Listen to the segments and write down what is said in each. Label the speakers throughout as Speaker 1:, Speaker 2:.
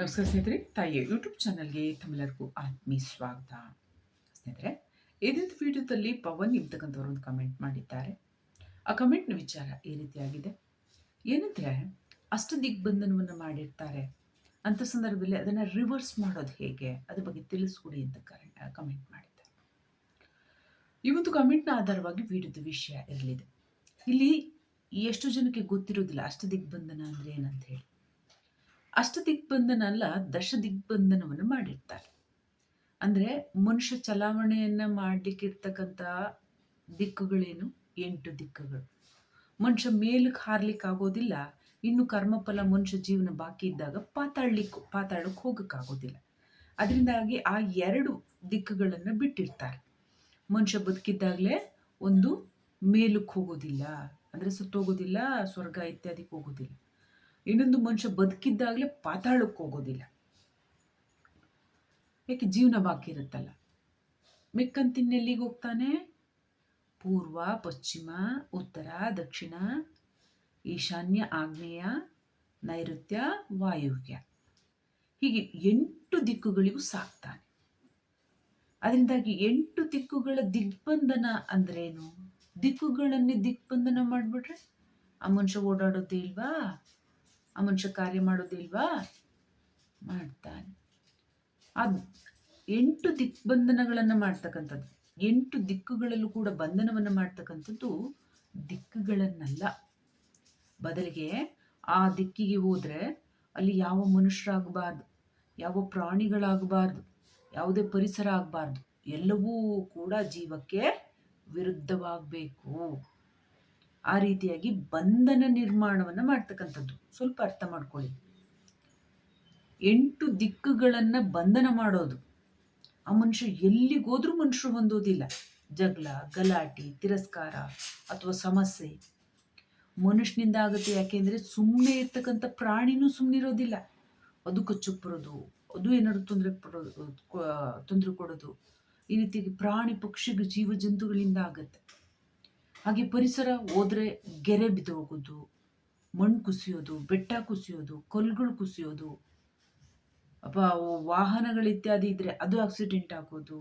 Speaker 1: ನಮಸ್ಕಾರ ಸ್ನೇಹಿತರೆ, ತಾಯಿಯ ಯೂಟ್ಯೂಬ್ ಚಾನಲ್ಗೆ ತಮ್ಮೆಲ್ಲರಿಗೂ ಆತ್ಮೀಯ ಸ್ವಾಗತ. ಸ್ನೇಹಿತರೆ ಇದಿನ ವಿಡಿಯೋದಲ್ಲಿ ಪವನ್ ಇರ್ತಕ್ಕಂಥವ್ರು ಒಂದು ಕಮೆಂಟ್ ಮಾಡಿದ್ದಾರೆ. ಆ ಕಮೆಂಟ್ನ ವಿಚಾರ ಈ ರೀತಿಯಾಗಿದೆ. ಏನಂದರೆ, ಅಷ್ಟ ದಿಗ್ಬಂಧನವನ್ನು ಮಾಡಿರ್ತಾರೆ. ಅಂಥ ಸಂದರ್ಭದಲ್ಲಿ ಅದನ್ನು ರಿವರ್ಸ್ ಮಾಡೋದು ಹೇಗೆ? ಅದ್ರ ಬಗ್ಗೆ ತಿಳಿಸ್ಕೊಡಿ ಅಂತ ಕಮೆಂಟ್ ಮಾಡಿದ್ದಾರೆ. ಈ ಒಂದು ಕಮೆಂಟ್ನ ಆಧಾರವಾಗಿ ವಿಡಿಯೋದ ವಿಷಯ ಇರಲಿದೆ. ಇಲ್ಲಿ ಎಷ್ಟು ಜನಕ್ಕೆ ಗೊತ್ತಿರೋದಿಲ್ಲ ಅಷ್ಟ ದಿಗ್ಬಂಧನ ಅಂದರೆ ಏನಂತ ಹೇಳಿ. ಅಷ್ಟ ದಿಗ್ಬಂಧನ ಅಲ್ಲ ದಶ ದಿಗ್ಬಂಧನವನ್ನು ಮಾಡಿರ್ತಾರೆ. ಅಂದರೆ ಮನುಷ್ಯ ಚಲಾವಣೆಯನ್ನು ಮಾಡಲಿಕ್ಕಿರ್ತಕ್ಕಂಥ ದಿಕ್ಕುಗಳೇನು? ಎಂಟು ದಿಕ್ಕುಗಳು. ಮನುಷ್ಯ ಮೇಲಕ್ಕೆ ಹಾರ್ಲಿಕ್ಕೆ ಆಗೋದಿಲ್ಲ ಇನ್ನು ಕರ್ಮಫಲ ಮನುಷ್ಯ ಜೀವನ ಬಾಕಿ ಇದ್ದಾಗ ಪಾತಾಡ್ಲಿಕ್ಕೆ ಪಾತಾಳಕ್ಕೆ ಹೋಗೋಕ್ಕಾಗೋದಿಲ್ಲ. ಅದರಿಂದಾಗಿ ಆ ಎರಡು ದಿಕ್ಕುಗಳನ್ನು ಬಿಟ್ಟಿರ್ತಾರೆ. ಮನುಷ್ಯ ಬದುಕಿದ್ದಾಗಲೇ ಒಂದು ಮೇಲಕ್ಕೆ ಹೋಗೋದಿಲ್ಲ, ಅಂದರೆ ಸುತ್ತೋಗೋದಿಲ್ಲ, ಸ್ವರ್ಗ ಇತ್ಯಾದಿಗೆ ಹೋಗೋದಿಲ್ಲ. ಇನ್ನೊಂದು ಮನುಷ್ಯ ಬದುಕಿದ್ದಾಗಲೇ ಪಾತಾಳಕ್ಕೆ ಹೋಗೋದಿಲ್ಲ. ಯಾಕೆ ಜೀವನ ಬಾಕಿ ಇರುತ್ತಲ್ಲ? ಮೆಕ್ಕಂತಿನ್ನೆಲ್ಲಿಗೆ ಹೋಗ್ತಾನೆ? ಪೂರ್ವ, ಪಶ್ಚಿಮ, ಉತ್ತರ, ದಕ್ಷಿಣ, ಈಶಾನ್ಯ, ಆಗ್ನೇಯ, ನೈಋತ್ಯ, ವಾಯುವ್ಯ. ಹೀಗೆ ಎಂಟು ದಿಕ್ಕುಗಳಿಗೂ ಸಾಕ್ತಾನೆ. ಅದರಿಂದಾಗಿ ಎಂಟು ದಿಕ್ಕುಗಳ ದಿಗ್ಬಂಧನ ಅಂದ್ರೇನು? ದಿಕ್ಕುಗಳನ್ನೇ ದಿಗ್ಬಂಧನ ಮಾಡಿಬಿಟ್ರೆ ಆ ಮನುಷ್ಯ ಓಡಾಡೋದೇ ಇಲ್ವಾ? ಆ ಮನುಷ್ಯ ಕಾರ್ಯ ಮಾಡೋದಿಲ್ವಾ? ಮಾಡ್ತಾನೆ. ಆ ಎಂಟು ದಿಗ್ಬಂಧನಗಳನ್ನು ಮಾಡ್ತಕ್ಕಂಥದ್ದು. ಎಂಟು ದಿಕ್ಕುಗಳಲ್ಲೂ ಕೂಡ ಬಂಧನವನ್ನು ಮಾಡ್ತಕ್ಕಂಥದ್ದು ದಿಕ್ಕುಗಳನ್ನಲ್ಲ. ಬದಲಿಗೆ ಆ ದಿಕ್ಕಿಗೆ ಹೋದರೆ ಅಲ್ಲಿ ಯಾವ ಮನುಷ್ಯರಾಗಬಾರ್ದು, ಯಾವ ಪ್ರಾಣಿಗಳಾಗಬಾರ್ದು, ಯಾವುದೇ ಪರಿಸರ ಆಗಬಾರ್ದು, ಎಲ್ಲವೂ ಕೂಡ ಜೀವಕ್ಕೆ ವಿರುದ್ಧವಾಗಬೇಕು. ಆ ರೀತಿಯಾಗಿ ಬಂಧನ ನಿರ್ಮಾಣವನ್ನು ಮಾಡ್ತಕ್ಕಂಥದ್ದು. ಸ್ವಲ್ಪ ಅರ್ಥ ಮಾಡ್ಕೊಳ್ಳಿ. ಎಂಟು ದಿಕ್ಕುಗಳನ್ನು ಬಂಧನ ಮಾಡೋದು. ಆ ಮನುಷ್ಯ ಎಲ್ಲಿಗೋದ್ರೂ ಮನುಷ್ಯರು ಹೊಂದೋದಿಲ್ಲ. ಜಗಳ, ಗಲಾಟೆ, ತಿರಸ್ಕಾರ ಅಥವಾ ಸಮಸ್ಯೆ. ಮನುಷ್ಯನಿಂದ ಆಗುತ್ತೆ ಯಾಕೆಂದರೆ ಸುಮ್ಮನೆ ಇರ್ತಕ್ಕಂಥ ಪ್ರಾಣಿನೂ ಸುಮ್ಮನಿರೋದಿಲ್ಲ ಅದು ಕಚ್ಚುಪ್ಪರೋದು ಅದು ಏನಾದ್ರು ತೊಂದರೆ ಕೊಡೋದು ತೊಂದರೆ ಕೊಡೋದು. ಈ ರೀತಿಯಾಗಿ ಪ್ರಾಣಿ ಪಕ್ಷಿಗಳು ಜೀವ ಜಂತುಗಳಿಂದ ಆಗುತ್ತೆ. ಹಾಗೆ ಪರಿಸರ ಹೋದ್ರೆ ಗೆರೆ ಬಿದ್ದು ಹೋಗೋದು, ಮಣ್ಣು ಕುಸಿಯೋದು, ಬೆಟ್ಟ ಕುಸಿಯೋದು, ಕಲ್ಲುಗಳು ಕುಸಿಯೋದು, ಅಪ್ಪ ವಾಹನಗಳು ಇತ್ಯಾದಿ ಇದ್ರೆ ಅದು ಆಕ್ಸಿಡೆಂಟ್ ಆಗೋದು.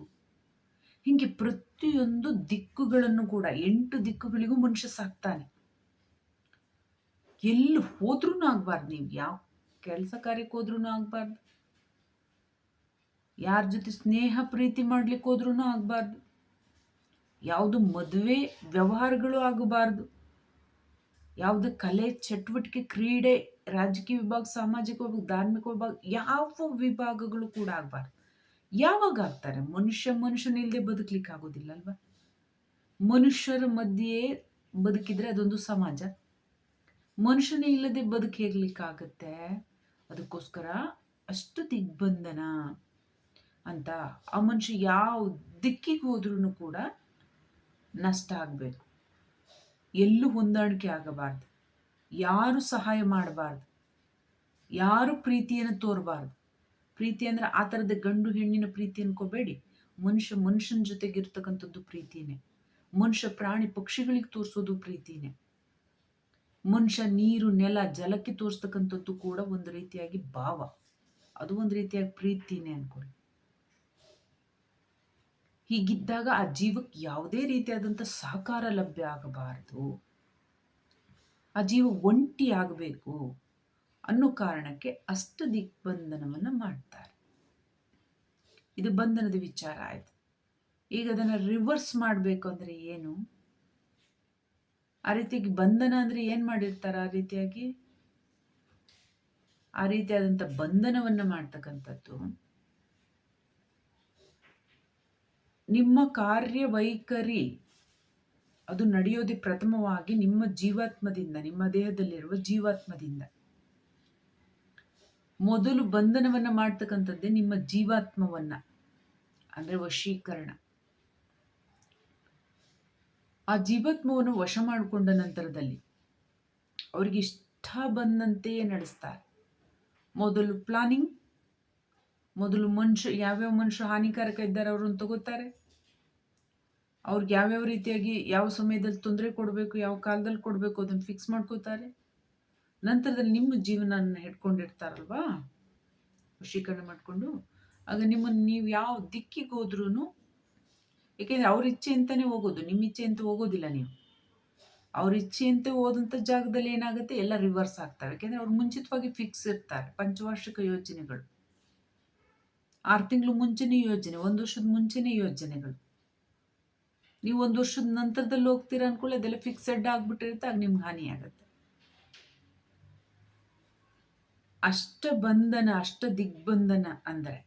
Speaker 1: ಹೀಗೆ ಪ್ರತಿಯೊಂದು ದಿಕ್ಕುಗಳನ್ನು ಕೂಡ, ಎಂಟು ದಿಕ್ಕುಗಳಿಗೂ ಮನುಷ್ಯ ಸಾಕ್ತಾನೆ. ಎಲ್ಲಿ ಹೋದ್ರೂ ಆಗ್ಬಾರ್ದು, ನೀವು ಯಾವ ಕೆಲಸ ಕಾರ್ಯಕ್ಕೆ ಹೋದ್ರೂ ಆಗ್ಬಾರ್ದು. ಯಾರ ಜೊತೆ ಸ್ನೇಹ ಪ್ರೀತಿ ಮಾಡ್ಲಿಕ್ಕೆ ಹೋದ್ರೂ ಆಗ್ಬಾರ್ದು. ಯಾವುದು ಮದುವೆ ವ್ಯವಹಾರಗಳು ಆಗಬಾರ್ದು. ಯಾವುದು ಕಲೆ, ಚಟುವಟಿಕೆ, ಕ್ರೀಡೆ, ರಾಜಕೀಯ ವಿಭಾಗ, ಸಾಮಾಜಿಕ ವಿಭಾಗ, ಧಾರ್ಮಿಕ ವಿಭಾಗ, ಯಾವ ವಿಭಾಗಗಳು ಕೂಡ ಆಗಬಾರ್ದು. ಯಾವಾಗ ಆಗ್ತಾರೆ? ಮನುಷ್ಯ ಮನುಷ್ಯನಿಲ್ಲದೆ ಬದುಕಲಿಕ್ಕೆ ಆಗೋದಿಲ್ಲ ಅಲ್ವಾ? ಮನುಷ್ಯರ ಮಧ್ಯೆ ಬದುಕಿದ್ರೆ ಅದೊಂದು ಸಮಾಜ. ಮನುಷ್ಯನೇ ಇಲ್ಲದೆ ಬದುಕು ಹೇಗ್ಲಿಕ್ಕಾಗತ್ತೆ ಅದಕ್ಕೋಸ್ಕರ ಅಷ್ಟು ದಿಗ್ಬಂಧನ ಅಂತ ಆ ಮನುಷ್ಯ ಯಾವ ದಿಕ್ಕಿಗೆ ಹೋದ್ರೂ ಕೂಡ ನಷ್ಟ ಆಗಬೇಕು. ಎಲ್ಲೂ ಹೊಂದಾಣಿಕೆ ಆಗಬಾರ್ದು. ಯಾರು ಸಹಾಯ ಮಾಡಬಾರ್ದು. ಯಾರು ಪ್ರೀತಿಯನ್ನು ತೋರಬಾರ್ದು. ಪ್ರೀತಿ ಅಂದ್ರೆ ಆ ಥರದ ಗಂಡು ಹೆಣ್ಣಿನ ಪ್ರೀತಿ ಅನ್ಕೋಬೇಡಿ. ಮನುಷ್ಯ ಮನುಷ್ಯನ ಜೊತೆಗಿರ್ತಕ್ಕಂಥದ್ದು ಪ್ರೀತಿನೇ. ಮನುಷ್ಯ ಪ್ರಾಣಿ ಪಕ್ಷಿಗಳಿಗೆ ತೋರಿಸೋದು ಪ್ರೀತಿನೇ. ಮನುಷ್ಯ ನೀರು, ನೆಲ, ಜಲಕ್ಕೆ ತೋರಿಸ್ತಕ್ಕಂಥದ್ದು ಕೂಡ ಒಂದು ರೀತಿಯಾಗಿ ಭಾವ. ಅದು ಒಂದು ರೀತಿಯಾಗಿ ಪ್ರೀತಿನೇ ಅನ್ಕೊಳ್ಳಿ. ಹೀಗಿದ್ದಾಗ ಆ ಜೀವಕ್ಕೆ ಯಾವುದೇ ರೀತಿಯಾದಂಥ ಸಹಕಾರ ಲಭ್ಯ ಆಗಬಾರದು. ಆ ಜೀವ ಒಂಟಿ ಆಗಬೇಕು ಅನ್ನೋ ಕಾರಣಕ್ಕೆ ಅಷ್ಟ ದಿಗ್ಬಂಧನವನ್ನು ಮಾಡ್ತಾರೆ. ಇದು ಬಂಧನದ ವಿಚಾರ ಆಯಿತು. ಈಗ ಅದನ್ನು ರಿವರ್ಸ್ ಮಾಡಬೇಕು ಅಂದರೆ ಏನು? ಆ ರೀತಿಯಾಗಿ ಬಂಧನ ಅಂದರೆ ಏನು ಮಾಡಿರ್ತಾರೆ ಆ ರೀತಿಯಾಗಿ? ಆ ರೀತಿಯಾದಂಥ ಬಂಧನವನ್ನು ಮಾಡ್ತಕ್ಕಂಥದ್ದು. ನಿಮ್ಮ ಕಾರ್ಯವೈಖರಿ, ಅದು ನಡೆಯೋದೇ ಪ್ರಥಮವಾಗಿ ನಿಮ್ಮ ಜೀವಾತ್ಮದಿಂದ, ನಿಮ್ಮ ದೇಹದಲ್ಲಿರುವ ಜೀವಾತ್ಮದಿಂದ. ಮೊದಲು ಬಂಧನವನ್ನು ಮಾಡ್ತಕ್ಕಂಥದ್ದೇ ನಿಮ್ಮ ಜೀವಾತ್ಮವನ್ನ, ಅಂದರೆ ವಶೀಕರಣ. ಆ ಜೀವಾತ್ಮವನ್ನು ವಶ ಮಾಡಿಕೊಂಡ ನಂತರದಲ್ಲಿ ಅವರಿಗೆ ಇಷ್ಟ ಬಂದಂತೆಯೇ ನಡೆಸ್ತಾರೆ. ಮೊದಲು ಪ್ಲಾನಿಂಗ್, ಮೊದಲು ಮನುಷ್ಯ, ಯಾವ್ಯಾವ ಮನುಷ್ಯ ಹಾನಿಕಾರಕ ಇದ್ದಾರೆ ಅವ್ರನ್ನ ತಗೋತಾರೆ? ಅವ್ರಿಗೆ ಯಾವ್ಯಾವ ರೀತಿಯಾಗಿ ಯಾವ ಸಮಯದಲ್ಲಿ ತೊಂದರೆ ಕೊಡಬೇಕು, ಯಾವ ಕಾಲದಲ್ಲಿ ಕೊಡಬೇಕು ಅದನ್ನು ಫಿಕ್ಸ್ ಮಾಡ್ಕೋತಾರೆ? ನಂತರದಲ್ಲಿ ನಿಮ್ಮ ಜೀವನ ಹಿಡ್ಕೊಂಡಿರ್ತಾರಲ್ವಾ? ವಶೀಕರಣ ಮಾಡಿಕೊಂಡು. ಆಗ ನಿಮ್ಮನ್ನು ನೀವು ಯಾವ ದಿಕ್ಕಿಗೆ ಹೋದ್ರೂ ಏಕೆಂದರೆ ಅವ್ರ ಇಚ್ಛೆ ಅಂತಲೇ ಹೋಗೋದು, ನಿಮ್ಮ ಇಚ್ಛೆ ಅಂತ ಹೋಗೋದಿಲ್ಲ ನೀವು. ಅವ್ರ ಇಚ್ಛೆಯಂತೆ ಹೋದಂಥ ಜಾಗದಲ್ಲಿ ಏನಾಗುತ್ತೆ? ಎಲ್ಲ ರಿವರ್ಸ್ ಆಗ್ತವೆ. ಯಾಕೆಂದರೆ ಅವ್ರು ಮುಂಚಿತವಾಗಿ ಫಿಕ್ಸ್ ಇರ್ತಾರೆ. ಪಂಚವಾರ್ಷಿಕ ಯೋಜನೆಗಳು. ಆರು ತಿಂಗಳು ಮುಂಚೆನೇ ಯೋಜನೆ, ಒಂದು ವರ್ಷದ ಮುಂಚೆನೇ ಯೋಜನೆಗಳು. ನೀವು ಒಂದು ವರ್ಷದ ನಂತರದಲ್ಲಿ ಹೋಗ್ತೀರಾ ಅನ್ಕೊಳ್ಳಿ, ಅದೆಲ್ಲ ಫಿಕ್ಸೆಡ್ ಆಗ್ಬಿಟ್ಟಿರುತ್ತೆ, ಆಗ ನಿಮ್ಗೆ ಹಾನಿ ಆಗುತ್ತೆ. ಅಷ್ಟ ಬಂಧನ, ಅಷ್ಟ ದಿಗ್ಬಂಧನ ಅಂದರೆ,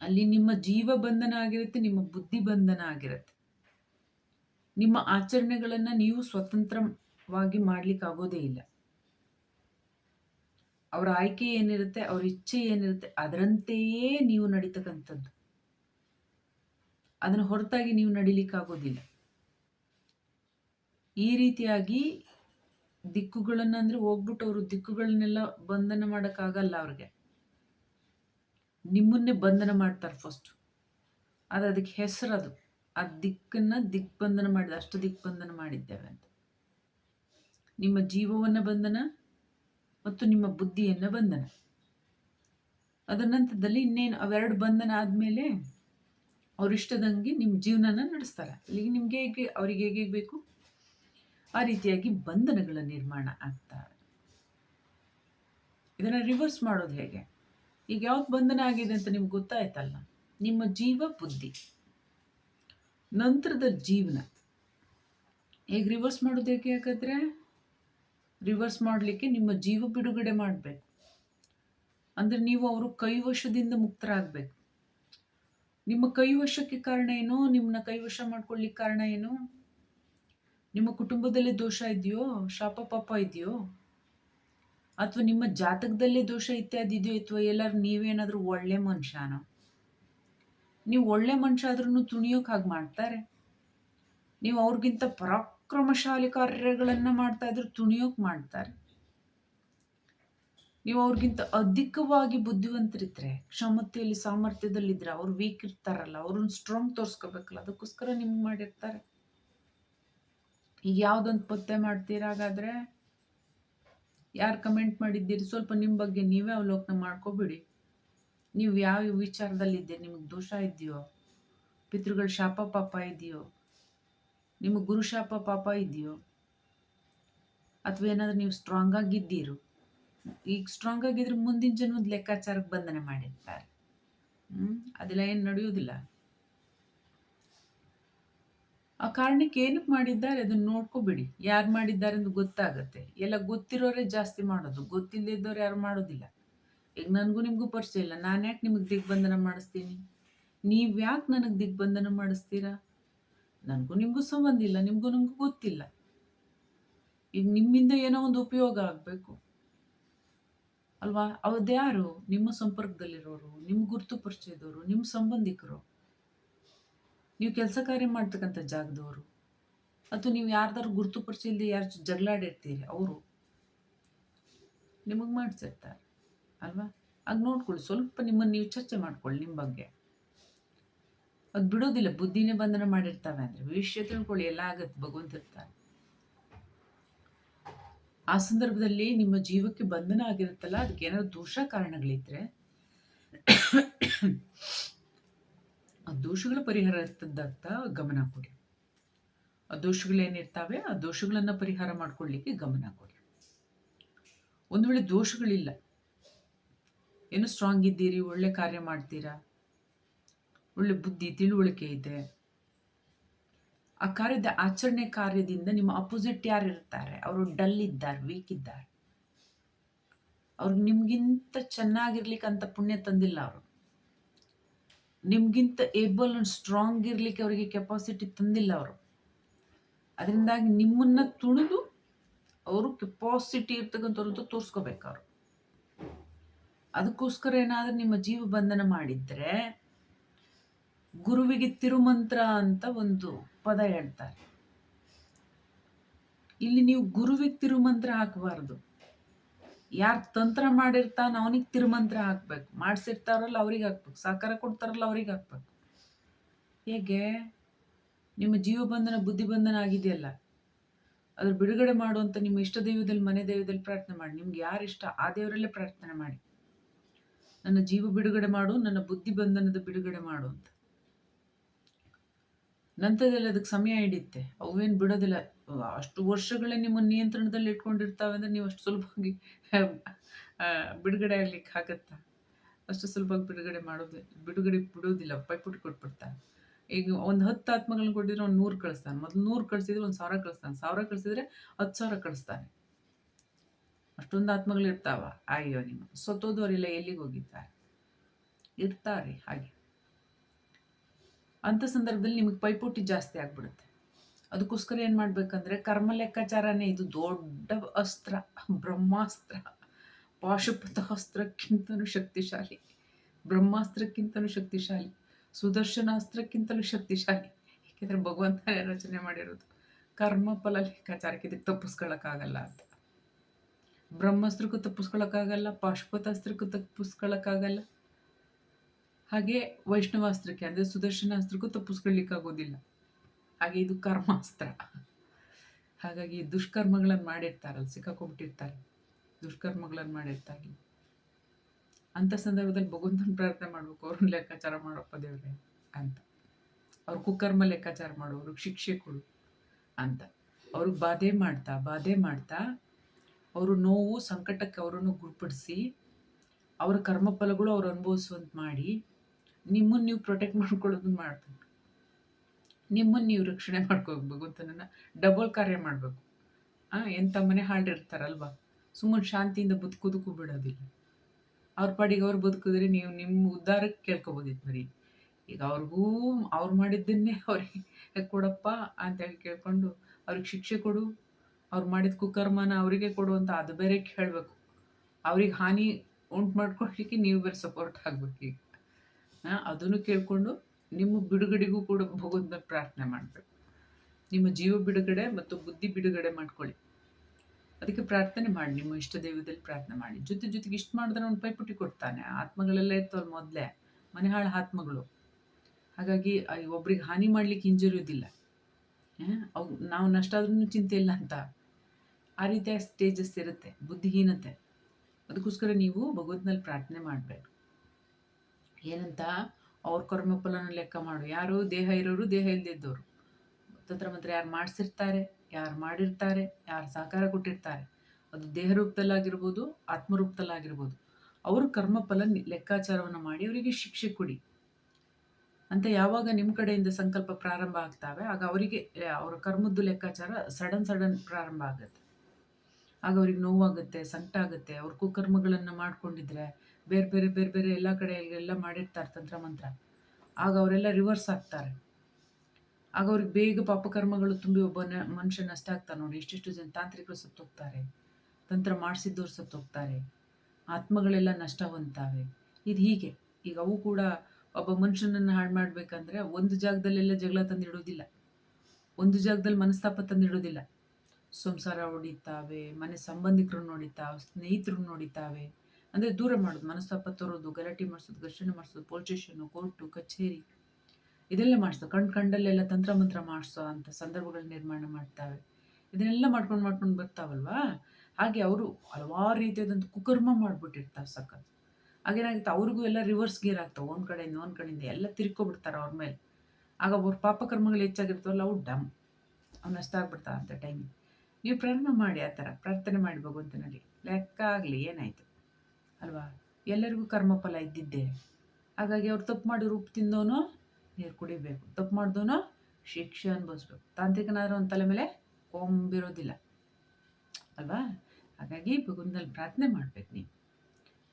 Speaker 1: ಅಲ್ಲಿ ನಿಮ್ಮ ಜೀವ ಬಂಧನ ಆಗಿರುತ್ತೆ, ನಿಮ್ಮ ಬುದ್ಧಿ ಬಂಧನ ಆಗಿರುತ್ತೆ. ನಿಮ್ಮ ಆಚರಣೆಗಳನ್ನು ನೀವು ಸ್ವತಂತ್ರವಾಗಿ ಮಾಡ್ಲಿಕ್ಕೆ ಆಗೋದೇ ಇಲ್ಲ. ಅವರ ಆಯ್ಕೆ ಏನಿರುತ್ತೆ, ಅವ್ರ ಇಚ್ಛೆ ಏನಿರುತ್ತೆ, ಅದರಂತೆಯೇ ನೀವು ನಡೀತಕ್ಕಂಥದ್ದು. ಅದನ್ನು ಹೊರತಾಗಿ ನೀವು ನಡಿಲಿಕ್ಕಾಗೋದಿಲ್ಲ. ಈ ರೀತಿಯಾಗಿ ದಿಕ್ಕುಗಳನ್ನು ಅಂದರೆ ಹೋಗ್ಬಿಟ್ಟು ಅವರು ದಿಕ್ಕುಗಳನ್ನೆಲ್ಲ ಬಂಧನ ಮಾಡೋಕ್ಕಾಗಲ್ಲ ಅವ್ರಿಗೆ. ನಿಮ್ಮನ್ನೇ ಬಂಧನ ಮಾಡ್ತಾರೆ ಫಸ್ಟ್ ಅದು ಅದಕ್ಕೆ ಹೆಸರು ಅದು. ಆ ದಿಕ್ಕನ್ನು ದಿಗ್ಬಂಧನ ಮಾಡಿದ, ಅಷ್ಟು ದಿಗ್ಬಂಧನ ಮಾಡಿದ್ದೇವೆ ಅಂತ. ನಿಮ್ಮ ಜೀವವನ್ನು ಬಂಧನ ಮತ್ತು ನಿಮ್ಮ ಬುದ್ಧಿಯನ್ನು ಬಂಧನ. ಅದರ ನಂತರದಲ್ಲಿ ಇನ್ನೇನು ಅವೆರಡು ಬಂಧನ ಆದಮೇಲೆ ಅವರಿಷ್ಟದಂಗೆ ನಿಮ್ಮ ಜೀವನನ ನಡೆಸ್ತಾರೆ. ಅಲ್ಲಿಗೆ ನಿಮಗೆ ಹೇಗೆ, ಅವ್ರಿಗೆ ಹೇಗೆ ಬೇಕು? ಆ ರೀತಿಯಾಗಿ ಬಂಧನಗಳ ನಿರ್ಮಾಣ ಆಗ್ತಾರೆ. ಇದನ್ನು ರಿವರ್ಸ್ ಮಾಡೋದು ಹೇಗೆ? ಈಗ ಯಾವ್ದು ಬಂಧನ ಆಗಿದೆ ಅಂತ ನಿಮ್ಗೆ ಗೊತ್ತಾಯ್ತಲ್ಲ? ನಿಮ್ಮ ಜೀವ ಬುದ್ಧಿ. ನಂತರದ ಜೀವನ. ಹೇಗೆ ರಿವರ್ಸ್ ಮಾಡೋದು ಹೇಗೆ ಯಾಕಂದರೆ ರಿವರ್ಸ್ ಮಾಡಲಿಕ್ಕೆ ನಿಮ್ಮ ಜೀವ ಬಿಡುಗಡೆ ಮಾಡಬೇಕು. ಅಂದರೆ ನೀವು ಅವರು ಕೈವಶದಿಂದ ಮುಕ್ತರಾಗಬೇಕು. ನಿಮ್ಮ ಕೈವಶಕ್ಕೆ ಕಾರಣ ಏನು? ನಿಮ್ಮನ್ನ ಕೈವಶ ಮಾಡ್ಕೊಳ್ಳಿಕ್ಕೆ ಕಾರಣ ಏನು? ನಿಮ್ಮ ಕುಟುಂಬದಲ್ಲಿ ದೋಷ ಇದೆಯೋ? ಶಾಪ ಪಾಪ ಇದೆಯೋ? ಅಥವಾ ನಿಮ್ಮ ಜಾತಕದಲ್ಲೇ ದೋಷ ಇತ್ಯಾದಿ ಇದೆಯೋ? ಅಥವಾ ಎಲ್ಲರೂ ನೀವೇನಾದರೂ ಒಳ್ಳೆ ಮನುಷ್ಯನೋ? ನೀವು ಒಳ್ಳೆ ಮನುಷ್ಯ ಆದ್ರೂ ತುಣಿಯೋಕೆ ಹಾಗೆ ಮಾಡ್ತಾರೆ. ನೀವು ಅವ್ರಿಗಿಂತ ಪರಾಕ್ರಮಶಾಲಿ ಕಾರ್ಯಗಳನ್ನು ಮಾಡ್ತಾ ಇದ್ರೆ ತುಣಿಯೋಕೆ ಮಾಡ್ತಾರೆ. ನೀವು ಅವ್ರಿಗಿಂತ ಅಧಿಕವಾಗಿ ಬುದ್ಧಿವಂತರಿದ್ರೆ, ಕ್ಷಮತೆಯಲ್ಲಿ ಸಾಮರ್ಥ್ಯದಲ್ಲಿದ್ದರೆ ಅವ್ರು ವೀಕ್ ಇರ್ತಾರಲ್ಲ, ಅವ್ರನ್ನ ಸ್ಟ್ರಾಂಗ್ ತೋರಿಸ್ಕೋಬೇಕಲ್ಲ, ಅದಕ್ಕೋಸ್ಕರ ನಿಮ್ಗೆ ಮಾಡಿರ್ತಾರೆ. ಈಗ ಯಾವುದೊಂದು ಪತ್ತೆ ಮಾಡ್ತೀರಾ ಹಾಗಾದ್ರೆ? ಯಾರು ಕಮೆಂಟ್ ಮಾಡಿದ್ದೀರಿ? ಸ್ವಲ್ಪ ನಿಮ್ಮ ಬಗ್ಗೆ ನೀವೇ ಅವಲೋಕನ ಮಾಡ್ಕೋಬಿಡಿ. ನೀವು ಯಾವ ವಿಚಾರದಲ್ಲಿದ್ದೀರಿ? ನಿಮಗೆ ದೋಷ ಇದೆಯೋ? ಪಿತೃಗಳ ಶಾಪ ಪಾಪ ಇದೆಯೋ? ನಿಮಗೆ ಗುರು ಶಾಪ ಪಾಪ ಇದೆಯೋ? ಅಥವಾ ಏನಾದರೂ ನೀವು ಸ್ಟ್ರಾಂಗ್ ಆಗಿದ್ದೀರೋ? ಈಗ ಸ್ಟ್ರಾಂಗ್ ಆಗಿದ್ರೆ ಮುಂದಿನ ಜನ್ಮದ ಲೆಕ್ಕಾಚಾರಕ್ಕೆ ಬಂಧನೆ ಮಾಡಿರ್ತಾರೆ. ಹ್ಞೂ ಅದೆಲ್ಲ ಏನು ನಡೆಯೋದಿಲ್ಲ ಆ ಕಾರಣಕ್ಕೆ ಏನಕ್ಕೆ ಮಾಡಿದ್ದಾರೆ? ಅದನ್ನು ನೋಡ್ಕೋಬೇಡಿ. ಯಾರು ಮಾಡಿದ್ದಾರೆ ಅಂತ ಗೊತ್ತಾಗುತ್ತೆ. ಎಲ್ಲ ಗೊತ್ತಿರೋರೇ ಜಾಸ್ತಿ ಮಾಡೋದು. ಗೊತ್ತಿಲ್ಲದಿದ್ದವ್ರು ಯಾರು ಮಾಡೋದಿಲ್ಲ. ಈಗ ನನಗೂ ನಿಮಗೂ ಪರಿಚಯ ಇಲ್ಲ. ನಾನು ಯಾಕೆ ನಿಮಗೆ ದಿಗ್ಬಂಧನ ಮಾಡಿಸ್ತೀನಿ? ನೀವು ಯಾಕೆ ನನಗೆ ದಿಗ್ಬಂಧನ ಮಾಡಿಸ್ತೀರಾ? ನನಗೂ ನಿಮಗೂ ಸಂಬಂಧ ಇಲ್ಲ. ನಿಮಗೂ ನಮಗೂ ಗೊತ್ತಿಲ್ಲ. ಈಗ ನಿಮ್ಮಿಂದ ಏನೋ ಒಂದು ಉಪಯೋಗ ಆಗಬೇಕು. ಅಲ್ವಾ? ಯಾರು? ನಿಮ್ಮ ಸಂಪರ್ಕದಲ್ಲಿರೋರು ನಿಮ್ಮ ಗುರುತು ಪರಿಚಯದವರು ನಿಮ್ಮ ಸಂಬಂಧಿಕರು. ನೀವು ಕೆಲಸ ಕಾರ್ಯ ಮಾಡ್ತಕ್ಕಂಥ ಜಾಗದವರು. ಅಥವಾ ನೀವು ಯಾರ್ದಾರು ಗುರುತು ಪರಿಚಯ ಇಲ್ಲದೆ ಯಾರು ಜಗಳಾಡಿರ್ತೀರಿ ಅವರು. ನಿಮಗೆ ಮಾಡಿಸಿರ್ತಾರೆ. ಅಲ್ವಾ? ಹಾಗೆ ನೋಡ್ಕೊಳ್ಳಿ. ಸ್ವಲ್ಪ ನಿಮ್ಮನ್ನು ನೀವು ಚರ್ಚೆ ಮಾಡ್ಕೊಳ್ಳಿ ನಿಮ್ಮ ಬಗ್ಗೆ. ಅದು ಬಿಡೋದಿಲ್ಲ. ಬುದ್ಧಿನೇ ಬಂಧನ ಮಾಡಿರ್ತಾವೆ ಅಂದರೆ. ವಿಷಯ ತಿಳ್ಕೊಳ್ಳಿ. ಎಲ್ಲ ಆಗತ್ತೆ. ಭಗವಂತ ಇರ್ತಾರೆ. ಆ ಸಂದರ್ಭದಲ್ಲಿ ನಿಮ್ಮ ಜೀವಕ್ಕೆ ಬಂಧನ ಆಗಿರುತ್ತಲ್ಲ ಅದಕ್ಕೆ ಏನಾದ್ರು ದೋಷ ಕಾರಣಗಳಿದ್ರೆ? ಆ ದೋಷಗಳ ಪರಿಹಾರ ಇರ್ತದಂತ ಗಮನ ಕೊಡಿ. ಆ ದೋಷಗಳೇನಿರ್ತಾವೆ, ಆ ದೋಷಗಳನ್ನು ಪರಿಹಾರ ಮಾಡ್ಕೊಳ್ಳಿಕ್ಕೆ ಗಮನ ಕೊಡಿ. ಒಂದು ವೇಳೆ ದೋಷಗಳಿಲ್ಲ, ಏನು ಸ್ಟ್ರಾಂಗ್ ಇದ್ದೀರಿ, ಒಳ್ಳೆ ಕಾರ್ಯ ಮಾಡ್ತೀರಾ, ಒಳ್ಳೆ ಬುದ್ಧಿ, ತಿಳುವಳಿಕೆ ಇದೆ ಆ ಕಾರ್ಯದ ಆಚರಣೆ ಕಾರ್ಯದಿಂದ ನಿಮ್ಮ ಅಪೋಸಿಟ್ ಯಾರು ಇರ್ತಾರೆ ಅವರು ಡಲ್ ಇದ್ದಾರೆ ವೀಕ್ ಇದ್ದಾರೆ. ಅವ್ರು ನಿಮ್ಗಿಂತ ಚೆನ್ನಾಗಿರ್ಲಿಕ್ಕೆ ಅಂತ ಪುಣ್ಯ ತಂದಿಲ್ಲ ಅವರು. ನಿಮ್ಗಿಂತ ಏಬಲ್ ಅಂಡ್ ಸ್ಟ್ರಾಂಗ್ ಇರ್ಲಿಕ್ಕೆ ಅವರಿಗೆ ಕೆಪಾಸಿಟಿ ತಂದಿಲ್ಲ ಅವರು. ಅದರಿಂದಾಗಿ ನಿಮ್ಮನ್ನ ತುಳಿದು ಅವರು ಕೆಪಾಸಿಟಿ ಇರ್ತಕ್ಕಂಥವ್ರದ್ದು ತೋರಿಸ್ಕೋಬೇಕು ಅವರು. ಅದಕ್ಕೋಸ್ಕರ ಏನಾದರೂ ನಿಮ್ಮ ಜೀವ ಬಂಧನ ಮಾಡಿದ್ರೆ ಗುರುವಿಗೆ ತಿರುಮಂತ್ರ ಅಂತ ಒಂದು ಪದ ಹೇಳ್ತಾರೆ. ಇಲ್ಲಿ ನೀವು ಗುರುವಿಗೆ ತಿರುಮಂತ್ರ ಹಾಕಬಾರ್ದು. ಯಾರು ತಂತ್ರ ಮಾಡಿರ್ತಾನ ಅವನಿಗೆ ತಿರುಮಂತ್ರ ಹಾಕ್ಬೇಕು. ಮಾಡಿಸಿರ್ತಾರಲ್ಲ ಅವ್ರಿಗೆ ಹಾಕ್ಬೇಕು. ಸಹಕಾರ ಕೊಡ್ತಾರಲ್ಲ ಅವ್ರಿಗೆ ಹಾಕ್ಬೇಕು. ಹೇಗೆ? ನಿಮ್ಮ ಜೀವ ಬಂಧನ ಬುದ್ಧಿ ಬಂಧನ ಆಗಿದೆಯಲ್ಲ. ಅದ್ರ ಬಿಡುಗಡೆ ಮಾಡುವಂತ ನಿಮ್ಮ ಇಷ್ಟ ದೈವದಲ್ಲಿ, ಮನೆ ದೈವದಲ್ಲಿ ಪ್ರಾರ್ಥನೆ ಮಾಡಿ. ನಿಮ್ಗೆ ಯಾರು ಇಷ್ಟ ಆ ದೇವರಲ್ಲೇ ಪ್ರಾರ್ಥನೆ ಮಾಡಿ. ನನ್ನ ಜೀವ ಬಿಡುಗಡೆ ಮಾಡು, ನನ್ನ ಬುದ್ಧಿ ಬಂಧನದ ಬಿಡುಗಡೆ ಮಾಡು ಅಂತ. ನಂತರದಲ್ಲಿ ಅದಕ್ಕೆ ಸಮಯ ಹಿಡಿಯುತ್ತೆ. ಅವೇನು ಬಿಡೋದಿಲ್ಲ. ಅಷ್ಟು ವರ್ಷಗಳೇ ನಿಮ್ಮ ನಿಯಂತ್ರಣದಲ್ಲಿ ಇಟ್ಕೊಂಡಿರ್ತಾವೆ ಅಂದರೆ ನೀವು ಅಷ್ಟು ಸುಲಭವಾಗಿ ಬಿಡುಗಡೆ ಆಗ್ಲಿಕ್ಕೆ ಆಗತ್ತಾ? ಅಷ್ಟು ಸುಲಭವಾಗಿ ಬಿಡುಗಡೆ ಮಾಡೋದು, ಬಿಡುಗಡೆ ಬಿಡೋದಿಲ್ಲ, ಪೈಪೋಟಿ ಕೊಟ್ಬಿಡ್ತಾನೆ. ಈಗ ಒಂದು ಹತ್ತು ಆತ್ಮಗಳನ್ನ ಕೊಟ್ಟಿದ್ರೆ ಒಂದು ನೂರು ಕಳಿಸ್ತಾನೆ. ಮೊದಲು ನೂರು ಕಳಿಸಿದ್ರೆ ಒಂದು ಸಾವಿರ ಕಳಿಸ್ತಾನೆ. ಸಾವಿರ ಕಳಿಸಿದ್ರೆ ಹತ್ತು ಸಾವಿರ ಕಳಿಸ್ತಾನೆ. ಅಷ್ಟೊಂದು ಆತ್ಮಗಳು ಇರ್ತಾವ. ಅಯ್ಯೋ, ನಿಮ್ಮ ಸತ್ತೋದವರೆಲ್ಲ ಎಲ್ಲಿಗೆ ಹೋಗಿದ್ದಾರೆ? ಇರ್ತಾರೆ ಹಾಗೆ. ಅಂಥ ಸಂದರ್ಭದಲ್ಲಿ ನಿಮಗೆ ಪೈಪೋಟಿ ಜಾಸ್ತಿ ಆಗ್ಬಿಡುತ್ತೆ. ಅದಕ್ಕೋಸ್ಕರ ಏನು ಮಾಡಬೇಕಂದ್ರೆ ಕರ್ಮ ಲೆಕ್ಕಾಚಾರನೇ ಇದು ದೊಡ್ಡ ಅಸ್ತ್ರ, ಬ್ರಹ್ಮಾಸ್ತ್ರ. ಪಾಶುಪತಾಸ್ತ್ರಕ್ಕಿಂತಲೂ ಶಕ್ತಿಶಾಲಿ. ಬ್ರಹ್ಮಾಸ್ತ್ರಕ್ಕಿಂತಲೂ ಶಕ್ತಿಶಾಲಿ. ಸುದರ್ಶನಾಸ್ತ್ರಕ್ಕಿಂತಲೂ ಶಕ್ತಿಶಾಲಿ. ಏಕೆಂದರೆ ಭಗವಂತನೇ ರಚನೆ ಮಾಡಿರೋದು ಕರ್ಮ ಫಲ ಲೆಕ್ಕಾಚಾರಕ್ಕೆ ಇದಕ್ಕೆ ತಪ್ಪಿಸ್ಕೊಳ್ಳೋಕ್ಕಾಗಲ್ಲ ಅಂತ. ಬ್ರಹ್ಮಾಸ್ತ್ರಕ್ಕೂ ತಪ್ಪಿಸ್ಕೊಳ್ಳೋಕ್ಕಾಗಲ್ಲ ಪಾಶುಪತಾಸ್ತ್ರಕ್ಕೂ ತಪ್ಪಿಸ್ಕೊಳ್ಳೋಕ್ಕಾಗಲ್ಲ. ಹಾಗೆ ವೈಷ್ಣವಾಸ್ತ್ರಕ್ಕೆ ಅಂದರೆ ಸುದರ್ಶನಾಸ್ತ್ರಕ್ಕೂ ತಪ್ಪಿಸ್ಕೊಳ್ಳಿಕ್ಕಾಗೋದಿಲ್ಲ. ಹಾಗೆ ಇದು ಕರ್ಮಾಸ್ತ್ರ. ಹಾಗಾಗಿ ದುಷ್ಕರ್ಮಗಳನ್ನು ಮಾಡಿರ್ತಾರಲ್ಲ ಸಿಕ್ಕಾಕೊಂಡ್ಬಿಟ್ಟಿರ್ತಾರೆ ದುಷ್ಕರ್ಮಗಳನ್ನು ಮಾಡಿರ್ತಾರೆ ಅಂಥ ಸಂದರ್ಭದಲ್ಲಿ ಭಗವಂತನ ಪ್ರಾರ್ಥನೆ ಮಾಡಬೇಕು, ಅವ್ರನ್ನ ಲೆಕ್ಕಾಚಾರ ಮಾಡಪ್ಪ ದೇವ್ರೆ ಅಂತ. ಅವ್ರ ಕುಕ್ಕರ್ಮ ಲೆಕ್ಕಾಚಾರ ಮಾಡು, ಅವ್ರಿಗೆ ಶಿಕ್ಷೆ ಕೊಡು ಅಂತ. ಅವ್ರಿಗೆ ಬಾಧೆ ಮಾಡ್ತಾ ಬಾಧೆ ಮಾಡ್ತಾ ಅವರು ನೋವು, ಸಂಕಟಕ್ಕೆ ಅವರನ್ನು ಗುರುಪಡಿಸಿ, ಅವರ ಕರ್ಮಫಲಗಳು ಅವ್ರು ಅನುಭವಿಸುವಂತ ಮಾಡಿ ನಿಮ್ಮನ್ನು ನೀವು ಪ್ರೊಟೆಕ್ಟ್ ಮಾಡ್ಕೊಳ್ಳೋದನ್ನ ಮಾಡಬೇಕು ನಿಮ್ಮನ್ನು ನೀವು ರಕ್ಷಣೆ ಮಾಡ್ಕೋಬೇಕು ನನ್ನ? ಡಬಲ್ ಕಾರ್ಯ ಮಾಡಬೇಕು. ಹಾಂ ಎಂಥ ಮನೆ ಹಾಡಿರ್ತಾರಲ್ವ ಸುಮ್ಮನೆ ಶಾಂತಿಯಿಂದ ಬದುಕೋದಕ್ಕೂ ಬಿಡೋದಿಲ್ಲ. ಅವ್ರ ಪಾಡಿಗೆ ಅವ್ರು ಬದುಕಿದ್ರೆ ನೀವು ನಿಮ್ಮ ಉದ್ಧಾರಕ್ಕೆ ಕೇಳ್ಕೊಬೋದಿತ್ತು ಬರೀ ಈಗ ಅವ್ರಿಗೂ ಅವ್ರು ಮಾಡಿದ್ದನ್ನೇ ಅವ್ರಿಗೆ ಕೊಡಪ್ಪ ಅಂತೇಳಿ ಕೇಳ್ಕೊಂಡು ಅವ್ರಿಗೆ ಶಿಕ್ಷೆ ಕೊಡು. ಅವ್ರು ಮಾಡಿದ ಕುಕರ್ಮನ ಅವರಿಗೆ ಕೊಡು ಅಂತ ಅದು ಬೇರೆ ಕೇಳಬೇಕು. ಅವ್ರಿಗೆ ಹಾನಿ ಉಂಟು ಮಾಡ್ಕೊಳ್ಳಿಕ್ಕೆ ನೀವು ಬೇರೆ ಸಪೋರ್ಟ್ ಆಗ್ಬೇಕು ಈಗ. ಅದನ್ನು ಕೇಳಿಕೊಂಡು ನಿಮ್ಮ ಬಿಡುಗಡೆಗೂ ಕೂಡ ಭಗವಂತನ ಪ್ರಾರ್ಥನೆ ಮಾಡಬೇಕು. ನಿಮ್ಮ ಜೀವ ಬಿಡುಗಡೆ ಮತ್ತು ಬುದ್ಧಿ ಬಿಡುಗಡೆ ಮಾಡ್ಕೊಳ್ಳಿ. ಅದಕ್ಕೆ ಪ್ರಾರ್ಥನೆ ಮಾಡಿ, ನಿಮ್ಮ ಇಷ್ಟ ದೈವದಲ್ಲಿ ಪ್ರಾರ್ಥನೆ ಮಾಡಿ. ಜೊತೆ ಜೊತೆಗೆ ಇಷ್ಟು ಮಾಡಿದ್ರೆ ಅವ್ನು ಪೈಪುಟಿ ಕೊಡ್ತಾನೆ. ಆತ್ಮಗಳೆಲ್ಲ ಇರ್ತವಲ್ಲ ಮೊದಲೇ ಮನೆ ಹಾಳು ಆತ್ಮಗಳು. ಹಾಗಾಗಿ ಒಬ್ರಿಗೆ ಹಾನಿ ಮಾಡ್ಲಿಕ್ಕೆ ಹಿಂಜರಿಯೋದಿಲ್ಲ ಅವು, ನಾವು ನಷ್ಟ ಆದ್ರೂ ಚಿಂತೆ ಇಲ್ಲ ಅಂತ. ಆ ರೀತಿಯ ಸ್ಟೇಜಸ್ ಇರುತ್ತೆ, ಬುದ್ಧಿಹೀನತೆ. ಅದಕ್ಕೋಸ್ಕರ ನೀವು ಭಗವಂತನಲ್ಲಿ ಪ್ರಾರ್ಥನೆ ಮಾಡಬೇಕು. ಏನಂತ ಅವ್ರ ಕರ್ಮಫಲನ ಲೆಕ್ಕ ಮಾಡು. ಯಾರು ದೇಹ ಇರೋರು ದೇಹ ಇಲ್ಲದಿದ್ದವರು ತಂತ್ರ ಮಂತ್ರ ಯಾರು ಮಾಡಿಸಿರ್ತಾರೆ, ಯಾರು ಮಾಡಿರ್ತಾರೆ, ಯಾರು ಸಹಕಾರ ಕೊಟ್ಟಿರ್ತಾರೆ, ಅದು ದೇಹ ರೂಪದಲ್ಲಾಗಿರ್ಬೋದು ಆತ್ಮರೂಪದಲ್ಲಾಗಿರ್ಬೋದು ಅವರು ಕರ್ಮಫಲ ಲೆಕ್ಕಾಚಾರವನ್ನು ಮಾಡಿ ಅವರಿಗೆ ಶಿಕ್ಷೆ ಕೊಡಿ. ಅಂತ ಯಾವಾಗ ನಿಮ್ಮ ಕಡೆಯಿಂದ ಸಂಕಲ್ಪ ಪ್ರಾರಂಭ ಆಗ್ತಾವೆ, ಆಗ ಅವರಿಗೆ, ಅವರ ಕರ್ಮದ್ದು ಲೆಕ್ಕಾಚಾರ ಸಡನ್ ಸಡನ್ ಪ್ರಾರಂಭ ಆಗುತ್ತೆ. ಆಗ ಅವ್ರಿಗೆ ನೋವಾಗುತ್ತೆ ಸಂಕಟ ಆಗುತ್ತೆ ಅವ್ರ ಕುಕರ್ಮಗಳನ್ನು ಮಾಡ್ಕೊಂಡಿದ್ರೆ ಬೇರೆ ಬೇರೆ ಬೇರೆ ಬೇರೆ ಎಲ್ಲ ಕಡೆ ಎಲ್ಲ ಮಾಡಿರ್ತಾರೆ ತಂತ್ರ ಮಂತ್ರ. ಆಗ ಅವರೆಲ್ಲ ರಿವರ್ಸ್ ಆಗ್ತಾರೆ. ಆಗ ಅವ್ರಿಗೆ ಬೇಗ ಪಾಪಕರ್ಮಗಳು ತುಂಬಿ ಒಬ್ಬ ಮನುಷ್ಯ ನಷ್ಟ ಆಗ್ತಾನೆ ನೋಡಿ. ಎಷ್ಟೆಷ್ಟು ಜನ ತಾಂತ್ರಿಕರು ಸತ್ತೋಗ್ತಾರೆ. ತಂತ್ರ ಮಾಡಿಸಿದ್ದವ್ರು ಸತ್ತೋಗ್ತಾರೆ. ಆತ್ಮಗಳೆಲ್ಲ ನಷ್ಟ ಹೊಂದ್ತಾವೆ. ಇದು ಹೀಗೆ. ಈಗ ಅವು ಕೂಡ ಒಬ್ಬ ಮನುಷ್ಯನನ್ನು ಹಾಳು ಮಾಡಬೇಕಂದ್ರೆ ಒಂದು ಜಾಗದಲ್ಲೆಲ್ಲ ಜಗಳ ತಂದಿಡೋದಿಲ್ಲ. ಒಂದು ಜಾಗದಲ್ಲಿ ಮನಸ್ತಾಪ ತಂದಿಡೋದಿಲ್ಲ. ಸಂಸಾರ ಹೊಡಿತಾವೆ, ಮನೆ ಸಂಬಂಧಿಕರು ನೋಡಿತಾವೆ ಸ್ನೇಹಿತರು ನೋಡಿತಾವೆ. ಅಂದರೆ ದೂರ ಮಾಡೋದು ಮನಸ್ತಾಪ ತರೋದು, ಗಲಾಟೆ ಮಾಡಿಸೋದು, ಘರ್ಷಣೆ ಮಾಡಿಸೋದು ಪೊಲೀಸ್ ಸ್ಟೇಷನ್ನು ಕೋರ್ಟು ಕಚೇರಿ, ಇದೆಲ್ಲ ಮಾಡಿಸೋ ಕಣ್ ಕಂಡಲ್ಲೆಲ್ಲ ತಂತ್ರ ಮಂತ್ರ ಮಾಡಿಸೋ ಅಂತ ಸಂದರ್ಭಗಳ ನಿರ್ಮಾಣ ಮಾಡ್ತಾವೆ. ಇದನ್ನೆಲ್ಲ ಮಾಡ್ಕೊಂಡು ಮಾಡ್ಕೊಂಡು ಬರ್ತಾವಲ್ವಾ? ಹಾಗೆ ಅವರು ಹಲವಾರು ರೀತಿಯಾದಂಥ ಕುಕರ್ಮ ಮಾಡಿಬಿಟ್ಟಿರ್ತಾರೆ ಸಖತ್. ಹಾಗೇನಾಗುತ್ತೆ, ಅವ್ರಿಗೂ ಎಲ್ಲ ರಿವರ್ಸ್ ಗೇರ್ ಆಗ್ತಾವೆ. ಒಂದು ಕಡೆಯಿಂದ ಒಂದು ಕಡೆಯಿಂದ ಎಲ್ಲ ತಿರ್ಕೊಬಿಡ್ತಾರೆ ಅವ್ರ ಮೇಲೆ. ಆಗ ಅವ್ರ ಪಾಪಕರ್ಮಗಳು ಹೆಚ್ಚಾಗಿರ್ತಾವಲ್ಲ ಅವು ಡಮ್. ಅವ್ನು ನಷ್ಟ ಆಗ್ಬಿಡ್ತಾವೆ ಅಂತ ಟೈಮಿಗೆ ನೀವು ಪ್ರಾರಂಭ ಮಾಡಿ ಆ ಥರ, ಪ್ರಾರ್ಥನೆ ಮಾಡಿ ಭಗವಂತನಲ್ಲಿ. ಲೆಕ್ಕ ಆಗಲಿ, ಏನಾಯಿತು? ಅಲ್ವಾ? ಎಲ್ಲರಿಗೂ ಕರ್ಮಫಲ ಇದ್ದಿದ್ದೆ. ಹಾಗಾಗಿ ಅವ್ರು ತಪ್ಪು ಮಾಡಿ ರೂಪ ತಿಂದೋನು ನೀರು ಕುಡಿಬೇಕು. ತಪ್ಪು ಮಾಡಿದವನು ಶಿಕ್ಷೆ ಅನುಭವಿಸ್ಬೇಕು. ತಾಂತ್ರಿಕನಾದರೂ ಒಂದು ತಲೆ ಮೇಲೆ ಕೊಂಬಿರೋದಿಲ್ಲ ಅಲ್ವಾ? ಹಾಗಾಗಿ ಭಗವಂತನಲ್ಲಿ ಪ್ರಾರ್ಥನೆ ಮಾಡ್ಬೇಕು ನೀವು.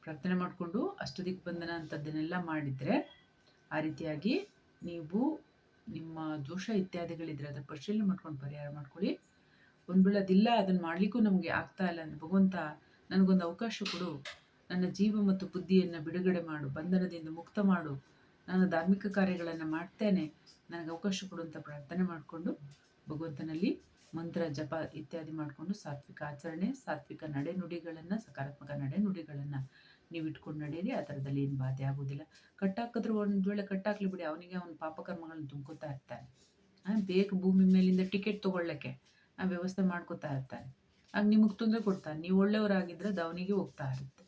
Speaker 1: ಪ್ರಾರ್ಥನೆ ಮಾಡಿಕೊಂಡು ಅಷ್ಟದಿಕ್ ಬಂಧನ ಅಂಥದ್ದನ್ನೆಲ್ಲ ಮಾಡಿದರೆ ಆ ರೀತಿಯಾಗಿ ನೀವು ನಿಮ್ಮ ದೋಷ ಇತ್ಯಾದಿಗಳಿದ್ರೆ ಅದರ ಪರಿಶೀಲನೆ ಮಾಡ್ಕೊಂಡು ಪರಿಹಾರ ಮಾಡ್ಕೊಳ್ಳಿ. ಒಂದು ವೇಳೆ ಅದಿಲ್ಲ, ಅದನ್ನು ಮಾಡಲಿಕ್ಕೂ ನಮಗೆ ಆಗ್ತಾ ಇಲ್ಲ ಅಂದರೆ ಭಗವಂತ ನನಗೊಂದು ಅವಕಾಶ ಕೊಡು. ನನ್ನ ಜೀವ ಮತ್ತು ಬುದ್ಧಿಯನ್ನು ಬಿಡುಗಡೆ ಮಾಡು, ಬಂಧನದಿಂದ ಮುಕ್ತ ಮಾಡು. ನಾನು ಧಾರ್ಮಿಕ ಕಾರ್ಯಗಳನ್ನು ಮಾಡ್ತೇನೆ. ನನಗೆ ಅವಕಾಶ ಕೊಡುವಂಥ ಪ್ರಾರ್ಥನೆ ಮಾಡಿಕೊಂಡು ಭಗವಂತನಲ್ಲಿ ಮಂತ್ರ, ಜಪ ಇತ್ಯಾದಿ ಮಾಡಿಕೊಂಡು ಸಾತ್ವಿಕ ಆಚರಣೆ, ಸಾತ್ವಿಕ ನಡೆನುಡಿಗಳನ್ನು, ಸಕಾರಾತ್ಮಕ ನಡೆನುಡಿಗಳನ್ನು ನೀವು ಇಟ್ಕೊಂಡು ನಡೆಯಿರಿ. ಆ ಥರದಲ್ಲಿ ಏನು ಬಾಧೆ ಆಗೋದಿಲ್ಲ. ಕಟ್ಟಾಕಿದ್ರು ಒಂದು ವೇಳೆ ಕಟ್ಟಾಕ್ಲಿ ಬಿಡಿ, ಅವನಿಗೆ ಅವನ ಪಾಪಕರ್ಮಗಳನ್ನು ತುಂಬ್ಕೋತಾ ಇರ್ತಾನೆ ಬೇಗ ಭೂಮಿ ಮೇಲಿಂದ ಟಿಕೆಟ್ ತೊಗೊಳ್ಳೋಕ್ಕೆ ವ್ಯವಸ್ಥೆ ಮಾಡ್ಕೋತಾ ಇರ್ತಾನೆ ಆಗ ನಿಮಗೆ ತೊಂದರೆ ಕೊಡ್ತಾನೆ ನೀವು ಒಳ್ಳೆಯವರಾಗಿದ್ದರೆ ಅವನಿಗೆ ಹೋಗ್ತಾ ಇರುತ್ತೆ.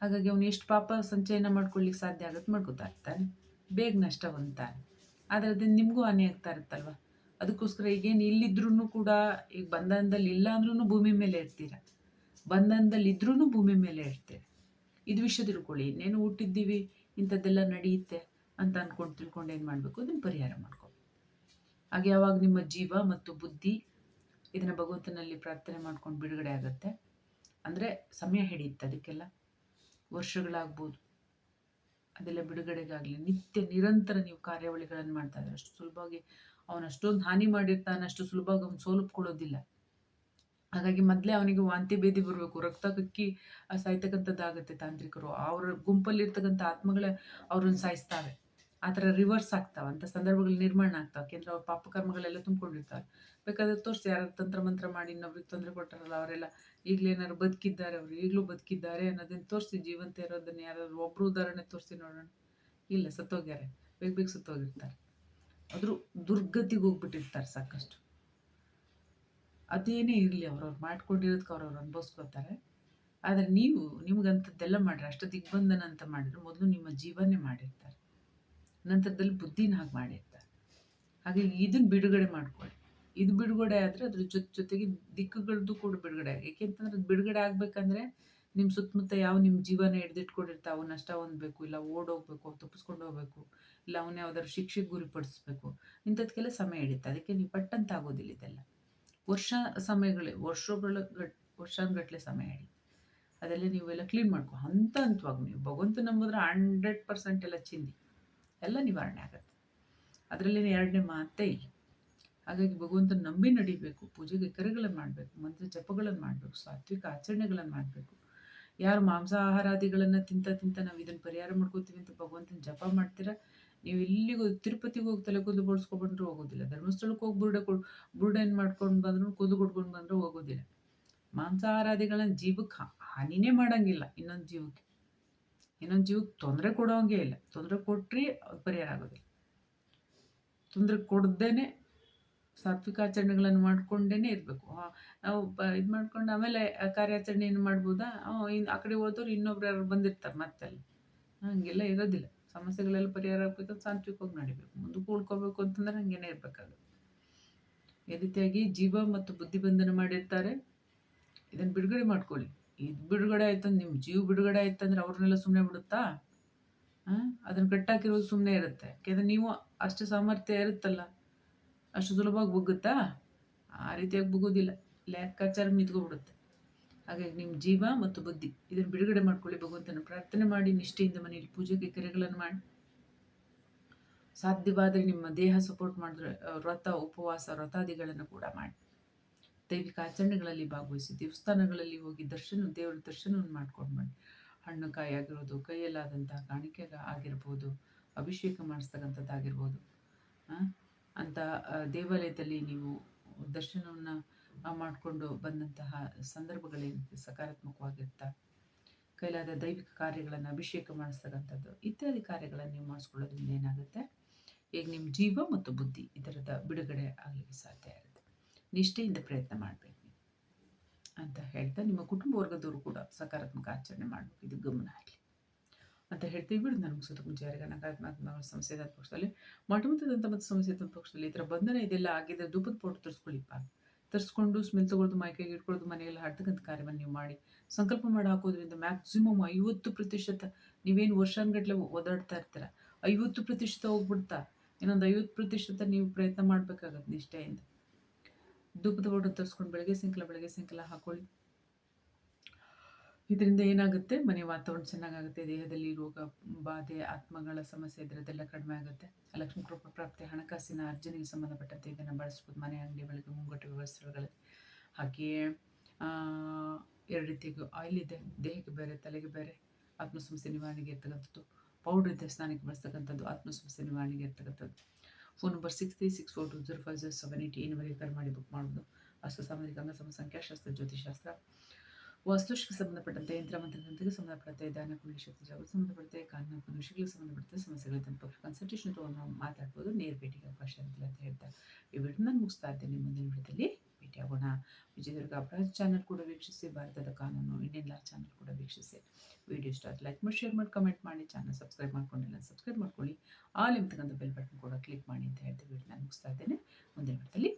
Speaker 1: ಹಾಗಾಗಿ ಅವನು ಎಷ್ಟು ಪಾಪ ಸಂಚಯನ ಮಾಡ್ಕೊಳ್ಳಿಕ್ಕೆ ಸಾಧ್ಯ ಆಗುತ್ತೆ ಮಾಡ್ಕೋತಾ ಇರ್ತಾನೆ ಬೇಗ ನಷ್ಟ ಹೊಂದ್ತಾನೆ. ಆದರೆ ಅದನ್ನು ನಿಮಗೂ ಹಾನಿ ಆಗ್ತಾ ಇರುತ್ತಲ್ವ? ಅದಕ್ಕೋಸ್ಕರ ಈಗೇನು ಇಲ್ಲಿದ್ರೂ ಕೂಡ ಈಗ ಬಂಧನದಲ್ಲಿ ಇಲ್ಲ ಅಂದ್ರೂ ಭೂಮಿ ಮೇಲೆ ಇರ್ತೀರ. ಬಂಧನದಲ್ಲಿ ಇದ್ರೂ ಭೂಮಿ ಮೇಲೆ ಇರ್ತೀರ. ಇದು ವಿಷಯ ತಿಳ್ಕೊಳ್ಳಿ. ಇನ್ನೇನು ಹುಟ್ಟಿದ್ದೀವಿ? ಇಂಥದ್ದೆಲ್ಲ ನಡೆಯುತ್ತೆ ಅಂತ ಅಂದ್ಕೊಂಡು ತಿಳ್ಕೊಂಡು ಏನು ಮಾಡಬೇಕು? ಅದನ್ನು ಪರಿಹಾರ ಮಾಡ್ಕೊ ಹಾಗೆ ಯಾವಾಗ ನಿಮ್ಮ ಜೀವ ಮತ್ತು ಬುದ್ಧಿ ಇದನ್ನು ಭಗವಂತನಲ್ಲಿ ಪ್ರಾರ್ಥನೆ ಮಾಡ್ಕೊಂಡು ಬಿಡುಗಡೆ ಆಗುತ್ತೆ. ಅಂದರೆ ಸಮಯ ಹಿಡಿಯುತ್ತೆ ಅದಕ್ಕೆಲ್ಲ. ವರ್ಷಗಳಾಗ್ಬೋದು. ಅದೆಲ್ಲ ಬಿಡುಗಡೆಗಾಗಲಿ. ನಿತ್ಯ ನಿರಂತರ ನೀವು ಕಾರ್ಯಾವಳಿಗಳನ್ನು ಮಾಡ್ತಾ ಇದ್ದಾರೆ. ಅಷ್ಟು ಸುಲಭವಾಗಿ ಅವನು ಅಷ್ಟೊಂದು ಹಾನಿ ಮಾಡಿರ್ತಾನೆ, ಅಷ್ಟು ಸುಲಭವಾಗಿ ಅವ್ನು ಸೋಲುಪ್ಕೊಳ್ಳೋದಿಲ್ಲ. ಹಾಗಾಗಿ ಮೊದಲೇ ಅವನಿಗೆ ವಾಂತಿ ಭೇದಿ ಬರಬೇಕು. ರಕ್ತ ಕಕ್ಕಿ ಸಾಯ್ತಕ್ಕಂಥದ್ದಾಗುತ್ತೆ ತಾಂತ್ರಿಕರು. ಅವರ ಗುಂಪಲ್ಲಿರ್ತಕ್ಕಂಥ ಆತ್ಮಗಳೇ ಅವ್ರನ್ನ ಸಾಯಿಸ್ತಾವೆ ಆ ಥರ ರಿವರ್ಸ್ ಆಗ್ತಾವೆ ಅಂಥ ಸಂದರ್ಭಗಳು ನಿರ್ಮಾಣ ಆಗ್ತಾವೆ. ಯಾಕೆಂದ್ರೆ ಅವ್ರ ಪಾಪಕರ್ಮಗಳೆಲ್ಲ ತುಂಬಿಕೊಂಡಿರ್ತಾವೆ ಬೇಕಾದ್ರೆ ತೋರಿಸಿ ಯಾರು ತಂತ್ರ ಮಂತ್ರ ಮಾಡಿ, ಇನ್ನೊಬ್ರಿಗೆ ತೊಂದರೆ ಕೊಟ್ಟಾರಲ್ಲ ಅವರೆಲ್ಲ ಈಗಲೇ ಏನಾದ್ರು ಬದುಕಿದ್ದಾರೆ ಅವರು, ಈಗಲೂ ಬದುಕಿದ್ದಾರೆ ಅನ್ನೋದನ್ನು ತೋರಿಸಿ, ಜೀವಂತ ಇರೋದನ್ನು ಯಾರಾದ್ರು ಒಬ್ಬರು ಉದಾಹರಣೆ ತೋರಿಸಿ ನೋಡೋಣ. ಇಲ್ಲ, ಸತ್ತೋಗ್ಯಾರೆ. ಬೇಗ ಬೇಗ ಸತ್ತೋಗಿರ್ತಾರೆ. ಆದರೂ ದುರ್ಗತಿಗೆ ಹೋಗ್ಬಿಟ್ಟಿರ್ತಾರೆ ಸಾಕಷ್ಟು. ಅದೇನೇ ಇರಲಿ, ಅವ್ರವ್ರು ಮಾಡ್ಕೊಂಡಿರೋದಕ್ಕೆ ಅವ್ರವ್ರು ಅನುಭವಿಸ್ಕೋತಾರೆ. ಆದರೆ ನೀವು, ನಿಮ್ಗಂಥದ್ದೆಲ್ಲ ಮಾಡಿರಿ. ಅಷ್ಟು ದಿಗ್ಬಂಧನ ಅಂತ ಮಾಡಿದ್ರೆ ಮೊದಲು ನಿಮ್ಮ ಜೀವನೇ ಮಾಡಿರ್ತಾರೆ. ನಂತರದಲ್ಲಿ ಬುದ್ಧಿನ ಹಾಗೆ ಮಾಡಿರ್ತಾರೆ ಹಾಗೆ ಇದನ್ನು ಬಿಡುಗಡೆ ಮಾಡ್ಕೊಳ್ಳಿ. ಇದು ಬಿಡುಗಡೆ ಆದರೆ ಅದ್ರ ಜೊತೆ ಜೊತೆಗೆ ದಿಕ್ಕುಗಳದ್ದು ಕೂಡ ಬಿಡುಗಡೆ ಏಕೆಂತಂದ್ರೆ ಅದು ಬಿಡುಗಡೆ ಆಗಬೇಕಂದ್ರೆ ನಿಮ್ಮ ಸುತ್ತಮುತ್ತ ಯಾವ ನಿಮ್ಮ ಜೀವನ ಹಿಡ್ದಿಟ್ಕೊಂಡಿರ್ತಾವೆ ನಷ್ಟ ಹೊಂದಬೇಕು, ಇಲ್ಲ ಓಡೋಗ್ಬೇಕು ತಪ್ಪಿಸ್ಕೊಂಡು ಹೋಗ್ಬೇಕು, ಇಲ್ಲ ಅವನ್ನ ಯಾವ್ದಾದ್ರು ಶಿಕ್ಷೆಗೆ ಗುರಿಪಡಿಸ್ಬೇಕು ಇಂಥದ್ಕೆಲ್ಲ ಸಮಯ ಹಿಡಿಯುತ್ತೆ ಅದಕ್ಕೆ ನೀವು ಪಟ್ಟಂತ ಆಗೋದಿಲ್ಲ ಇದೆಲ್ಲ. ವರ್ಷ ಸಮಯಗಳೇ, ವರ್ಷಗಳ ಗಟ್, ವರ್ಷಾನುಗಟ್ಲೆ ಸಮಯ ಹಿಡಿ ಅದೆಲ್ಲ ನೀವೆಲ್ಲ ಕ್ಲೀನ್ ಮಾಡ್ಕೊ. ಹಂತ ಹಂತವಾಗಿ ನೀವು. ಭಗವಂತ ನಂಬಿದ್ರೆ ಹಂಡ್ರೆಡ್ ಪರ್ಸೆಂಟ್ ಎಲ್ಲ ಚಿಂದಿ. ಎಲ್ಲ ನಿವಾರಣೆ ಆಗುತ್ತೆ. ಅದರಲ್ಲಿನ ಎರಡನೇ ಮಾತೇ ಇಲ್ಲ. ಹಾಗಾಗಿ ಭಗವಂತನ ನಂಬಿ ನಡಿಬೇಕು. ಪೂಜೆಗೆ ಕರೆಗಳನ್ನು ಮಾಡಬೇಕು. ಮಂತ್ರ ಜಪಗಳನ್ನು ಮಾಡಬೇಕು. ಸಾತ್ವಿಕ ಆಚರಣೆಗಳನ್ನು ಮಾಡಬೇಕು. ಯಾರು ಮಾಂಸಾಹಾರಾದಿಗಳನ್ನು ತಿಂತ ತಿಂತ ನಾವು ಇದನ್ನು ಪರಿಹಾರ ಮಾಡ್ಕೋತೀವಿ ಅಂತ ಭಗವಂತನ ಜಪ ಮಾಡ್ತೀರಾ? ನೀವು ಇಲ್ಲಿಗೂ ತಿರುಪತಿಗೆ ಹೋಗಿ ತಲೆ ಕೂದಲು ಬೋಳ್ಸ್ಕೊಬಂಡ್ರು ಹೋಗೋದಿಲ್ಲ. ಧರ್ಮಸ್ಥಳಕ್ಕೆ ಹೋಗಿ ಬುರುಡೆ ಕೊಡ್, ಬುರುಡೆ ಮಾಡ್ಕೊಂಡು ಬಂದ್ರು ಕೂದಲು ಕೊಡ್ಕೊಂಡು ಬಂದರೂ ಹೋಗೋದಿಲ್ಲ. ಮಾಂಸಾಹಾರಾದಿಗಳನ್ನ ಜೀವಕ್ಕೆ ಹಾನಿನೇ ಮಾಡಂಗಿಲ್ಲ ಇನ್ನೊಂದು ಜೀವಕ್ಕೆ. ಇನ್ನೊಂದು ಜೀವಕ್ಕೆ ತೊಂದರೆ ಕೊಡೋಂಗೆ ಇಲ್ಲ. ತೊಂದರೆ ಕೊಟ್ಟರೆ ಪರಿಹಾರ ಆಗೋದಿಲ್ಲ. ತೊಂದರೆ ಕೊಡ್ದೇನೆ ಸಾತ್ವಿಕಾಚರಣೆಗಳನ್ನು ಮಾಡ್ಕೊಂಡೇ ಇರಬೇಕು. ನಾವು ಇದು ಮಾಡ್ಕೊಂಡು ಆಮೇಲೆ ಕಾರ್ಯಾಚರಣೆ ಏನು ಮಾಡ್ಬೋದಾ? ಆ ಕಡೆ ಹೋದವ್ರು ಇನ್ನೊಬ್ರು ಯಾರು ಬಂದಿರ್ತಾರೆ ಮತ್ತೆ ಅಲ್ಲಿ ಹಂಗೆಲ್ಲ ಇರೋದಿಲ್ಲ. ಸಮಸ್ಯೆಗಳೆಲ್ಲ ಪರಿಹಾರ ಆಗ್ಬೇಕಂದ್ರೆ ಸಾತ್ವಿಕವಾಗಿ ನಡಿಬೇಕು. ಮುಂದಕ್ಕೆ ಉಳ್ಕೋಬೇಕು ಅಂತಂದ್ರೆ ಹಂಗೇನೆ ಇರಬೇಕಾಗುತ್ತೆ. ಈ ರೀತಿಯಾಗಿ ಜೀವ ಮತ್ತು ಬುದ್ಧಿ ಬಂಧನ ಮಾಡಿರ್ತಾರೆ. ಇದನ್ನು ಬಿಡುಗಡೆ ಮಾಡ್ಕೊಳ್ಳಿ. ಇದು ಬಿಡುಗಡೆ ಆಯ್ತಂದ್ರೆ ನಿಮ್ಮ ಜೀವ ಬಿಡುಗಡೆ ಆಯ್ತಂದ್ರೆ ಅವ್ರನ್ನೆಲ್ಲ ಸುಮ್ಮನೆ ಬಿಡುತ್ತಾ? ಅದನ್ನು ಕಟ್ಟಾಕಿರೋದು ಸುಮ್ಮನೆ ಇರುತ್ತೆ. ಯಾಕೆಂದರೆ ನೀವು ಅಷ್ಟು ಸಾಮರ್ಥ್ಯ ಇರುತ್ತಲ್ಲ, ಅಷ್ಟು ಸುಲಭವಾಗಿ ಬುಗ್ಗುತ್ತಾ? ಆ ರೀತಿಯಾಗಿ ಬುಗೋದಿಲ್ಲ ಲೆಕ್ಕಾಚಾರ ನಿಂತ್ಕೊಬಿಡುತ್ತೆ ಹಾಗಾಗಿ ನಿಮ್ಮ ಜೀವ ಮತ್ತು ಬುದ್ಧಿ, ಇದನ್ನು ಬಿಡುಗಡೆ ಮಾಡ್ಕೊಳ್ಳಿ ಭಗವಂತನ ಪ್ರಾರ್ಥನೆ ಮಾಡಿ, ನಿಷ್ಠೆಯಿಂದ ಮನೆಯಲ್ಲಿ ಪೂಜೆಗೆ ಕೆರೆಗಳನ್ನು ಮಾಡಿ. ಸಾಧ್ಯವಾದರೆ ನಿಮ್ಮ ದೇಹ ಸಪೋರ್ಟ್ ಮಾಡಿದ್ರೆ, ವ್ರತ, ಉಪವಾಸ, ವ್ರತಾದಿಗಳನ್ನು ಕೂಡ ಮಾಡಿ. ದೈವಿಕ ಆಚರಣೆಗಳಲ್ಲಿ ಭಾಗವಹಿಸಿ ದೇವಸ್ಥಾನಗಳಲ್ಲಿ ಹೋಗಿ ದರ್ಶನ, ದೇವರ ದರ್ಶನವನ್ನು ಮಾಡ್ಕೊಂಡು ಮಾಡಿ ಹಣ್ಣು ಕಾಯಿ ಆಗಿರೋದು ಕೈಯಲ್ಲಾದಂತಹ ಕಾಣಿಕೆ ಆಗಿರ್ಬೋದು, ಅಭಿಷೇಕ ಮಾಡಿಸ್ತಕ್ಕಂಥದ್ದಾಗಿರ್ಬೋದು ಅಂತ ದೇವಾಲಯದಲ್ಲಿ ನೀವು ದರ್ಶನವನ್ನು ಮಾಡಿಕೊಂಡು ಬಂದಂತಹ ಸಂದರ್ಭಗಳೇನಿದೆ ಸಕಾರಾತ್ಮಕವಾಗಿರ್ತಾ? ಕೈಲಾದ ದೈವಿಕ ಕಾರ್ಯಗಳನ್ನು ಅಭಿಷೇಕ ಮಾಡಿಸ್ತಕ್ಕಂಥದ್ದು, ಇತ್ಯಾದಿ ಕಾರ್ಯಗಳನ್ನು ನೀವು ಮಾಡಿಸ್ಕೊಳ್ಳೋದ್ರಿಂದ ಏನಾಗುತ್ತೆ? ಈಗ ನಿಮ್ಮ ಜೀವ ಮತ್ತು ಬುದ್ಧಿ ಇದರದ ಬಿಡುಗಡೆ ಆಗಲಿಕ್ಕೆ ಸಾಧ್ಯ ಇರುತ್ತೆ ನಿಷ್ಠೆಯಿಂದ ಪ್ರಯತ್ನ ಮಾಡಬೇಕು ಅಂತ ಹೇಳ್ತಾ ನಿಮ್ಮ ಕುಟುಂಬ ವರ್ಗದವರು ಕೂಡ ಸಕಾರಾತ್ಮಕ ಆಚರಣೆ ಮಾಡಬೇಕು. ಇದು ಗಮನ ಆಗಲಿ ಅಂತ ಹೇಳ್ತೀವಿ ಬಿಡು ನನಗೆ ಸುತ್ತ ಮುಂಚೆ ಯಾರಿಗೆ ನಕಾರಾತ್ಮಕ ಇದ್ದ ಪಕ್ಷದಲ್ಲಿ ಮಠಮುತ್ತದಂಥ ಮತ್ತು ಸಮಸ್ಯೆ ಇದ್ದ ಪಕ್ಷದಲ್ಲಿ ಥರ ಬಂಧನ ಇದೆಲ್ಲ ಆಗಿದೆ ಧೂಪದ ಫೋಟೋ ತರಿಸ್ಕೊಳ್ಳಿಪ್ಪ. ತರಿಸ್ಕೊಂಡು ಸ್ಮೆಲ್ ತೊಗೊಳ್ಳೋದು ಮೈಕೈಗೆ ಇಟ್ಕೊಳ್ಳೋದು ಮನೆಯಲ್ಲಿ ಹಾಡ್ತಕ್ಕಂಥ ಕಾರ್ಯವನ್ನು ನೀವು ಮಾಡಿ. ಸಂಕಲ್ಪ ಮಾಡಿ ಹಾಕೋದ್ರಿಂದ ಮ್ಯಾಕ್ಸಿಮಮ್ ಐವತ್ತು ಪ್ರತಿಶತ ನೀವೇನು ವರ್ಷಾನ್ಗಟ್ಲೆ ಓದಾಡ್ತಾ ಇರ್ತೀರ? ಐವತ್ತು ಪ್ರತಿಶತ ಹೋಗ್ಬಿಡ್ತಾ, ಇನ್ನೊಂದು ಐವತ್ತು ಪ್ರತಿಶತ ನೀವು ಪ್ರಯತ್ನ ಮಾಡಬೇಕಾಗತ್ತೆ ನಿಷ್ಠೆಯಿಂದ. ಧೂಪದ ಫೋಟೋ ತರಿಸ್ಕೊಂಡು ಬೆಳಗ್ಗೆ ಸಾಯಂಕಾಲ ಬೆಳಗ್ಗೆ ಸಾಯಂಕಾಲ ಹಾಕೊಳ್ಳಿ. ಇದರಿಂದ ಏನಾಗುತ್ತೆ? ಮನೆ ವಾತಾವರಣ ಚೆನ್ನಾಗಾಗುತ್ತೆ. ದೇಹದಲ್ಲಿ ರೋಗ, ಬಾಧೆ, ಆತ್ಮಗಳ ಸಮಸ್ಯೆ ಇದರದ್ದೆಲ್ಲ ಕಡಿಮೆ ಆಗುತ್ತೆ. ಲಕ್ಷ್ಮೀ ಕೃಪ ಪ್ರಾಪ್ತಿ, ಹಣಕಾಸಿನ ಅರ್ಜನೆಗೆ ಸಂಬಂಧಪಟ್ಟಂತೆ ಇದನ್ನು ಬಳಸ್ಬೋದು. ಮನೆ, ಅಂಗಡಿ ಬೆಳಗ್ಗೆ ಮುಂಗಟ್ಟು ವ್ಯವಸ್ಥೆಗಳಲ್ಲಿ. ಹಾಗೆಯೇ ಎರಡು ರೀತಿಗೂ ಆಯಿಲ್ ಇದೆ. ದೇಹಕ್ಕೆ ಬೇರೆ, ತಲೆಗೆ ಬೇರೆ ಆತ್ಮ ಸಮಸ್ಯೆ ನಿವಾರಣೆಗೆ ಇರ್ತಕ್ಕಂಥದ್ದು. ಪೌಡ್ರ್ ಇದೆ, ಸ್ನಾನಕ್ಕೆ ಬಳಸ್ತಕ್ಕಂಥದ್ದು ಆತ್ಮ ಸಮಸ್ಯೆ ನಿವಾರಣೆಗೆ ಇರ್ತಕ್ಕಂಥದ್ದು. Phone number six three six four two zero five zero seven eight ಈ ಕರೆ ಮಾಡಿ ಬುಕ್ ಮಾಡ್ಬೋದು ಅಷ್ಟು ಸಾಮಾಜಿಕ ಅಂಗಸಮ ಸಂಖ್ಯಾಶಾಸ್ತ್ರ ಜ್ಯೋತಿಷಾಸ್ತ್ರ ವಾಸ್ತುಶಿಗೆ ಸಂಬಂಧಪಟ್ಟಂತೆ ಯಂತ್ರ ಮಂತ್ರದಂತೆಗೆ ಸಂಬಂಧಪಟ್ಟಂತೆ ದಾನ ಕುಂಡಿ ಶಕ್ತಿ, ಜಾಗೃತಿ ಸಂಬಂಧಪಟ್ಟಂತೆ ಕಾನೂನು ವಿಷಯಗಳಿಗೆ ಸಂಬಂಧಪಟ್ಟಂತೆ ಸಮಸ್ಯೆಗಳ ತನಕ ಕನ್ಸಲ್ಟೇಷನ್ ತೊಗೊಂಡು ನಾವು ಮಾತಾಡ್ಬೋದು, ನೇರ ಭೇಟಿಗೆ ಅವಕಾಶ ಇರಲಿಲ್ಲ ಅಂತ ಹೇಳ್ತಾ ಈ ವಿಡಿಯೋ ನಾನು ಮುಗಿಸ್ತಾ ಇದ್ದೇನೆ. ಮುಂದಿನ ವಿಡಿಯೋದಲ್ಲಿ ಭೇಟಿಯಾಗೋಣ ವಿಜಯದುರ್ಗ ಅಪರಾಧ ಚಾನಲ್ ಕೂಡ ವೀಕ್ಷಿಸಿ, ಭಾರತದ ಕಾನೂನು ಇಂಡಿಯನ್ ಲಾ ಚಾನಲ್ ಕೂಡ ವೀಕ್ಷಿಸಿ. ವಿಡಿಯೋ ಇಷ್ಟ ಲೈಕ್ ಮಾಡಿ ಶೇರ್ ಮಾಡಿ ಕಮೆಂಟ್ ಮಾಡಿ ಚಾನಲ್ ಸಬ್ಸ್ಕ್ರೈಬ್ ಮಾಡ್ಕೊಂಡಿಲ್ಲ ಸಬ್ಸ್ಕ್ರೈಬ್ ಮಾಡ್ಕೊಳ್ಳಿ. ಆಲ್ ಎಂತಕ್ಕಂಥ ಬೆಲ್ ಬಟನ್ ಕೂಡ ಕ್ಲಿಕ್ ಮಾಡಿ ಅಂತ ಹೇಳ್ತೀವಿ ನಾನು ಮುಗಿಸ್ತಾ ಇದ್ದೇನೆ. ಮುಂದಿನ ವಿಡಿಯೋದಲ್ಲಿ